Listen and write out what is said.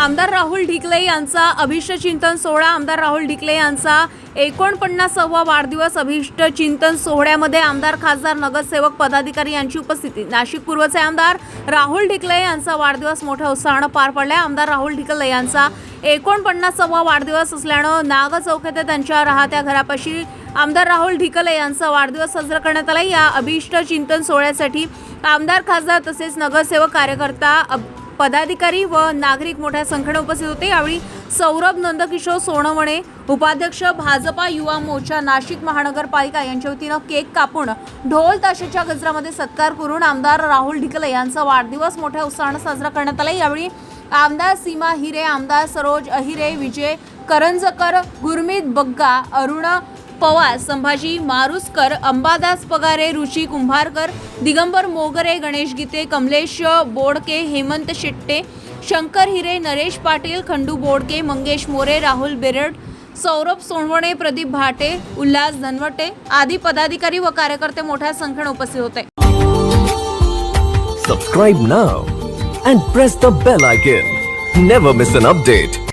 आमदार राहुल ढिकले यांचा अभिष्ट चिंतन सोहळा. आमदार राहुल ढिकले यांचा एकोणपन्नासावा वाढदिवस अभिष्ट चिंतन सोहळ्यामध्ये आमदार खासदार नगरसेवक पदाधिकारी यांची उपस्थिती. नाशिक पूर्वचे आमदार राहुल ढिकले यांचा वाढदिवस मोठ्या उत्साहानं पार पडलाय. आमदार राहुल ढिकले यांचा एकोणपन्नासावा वाढदिवस असल्यानं नाग चौक येथे त्यांच्या राहत्या घरापाशी आमदार राहुल ढिकले यांचा वाढदिवस साजरा करण्यात आला या अभिष्ट चिंतन सोहळ्यासाठी आमदार खासदार तसेच नगरसेवक कार्यकर्ता पदाधिकारी व नागरिक मोठ्या संख्येने उपस्थित होते. यावेळी सौरभ नंदकिशोर सोनवणे उपाध्यक्ष भाजपा युवा मोर्चा नाशिक महानगरपालिका यांच्या वतीनं केक कापून ढोल ताशेच्या गजरामध्ये सत्कार करून आमदार राहुल ढिकले यांचा वाढदिवस मोठ्या उत्साहानं साजरा करण्यात आला. यावेळी आमदार सीमा हिरे आमदार सरोज अहिरे विजय करंजकर गुरमीत बग्गा अरुण पवार संभाजी मारुसकर अंबादास पगारे रुची कुंभारकर दिगंबर मोगरे गणेश गीते कमलेश बोडके हेमंत शेट्टे शंकर हिरे नरेश पाटील खंडू बोडके मंगेश मोरे राहुल बेरड सौरभ सोनवणे प्रदीप भाटे उल्हास धनवटे आदी पदाधिकारी व कार्यकर्ते मोठ्या संख्येने उपस्थित होते. Subscribe now and press the bell icon never miss an update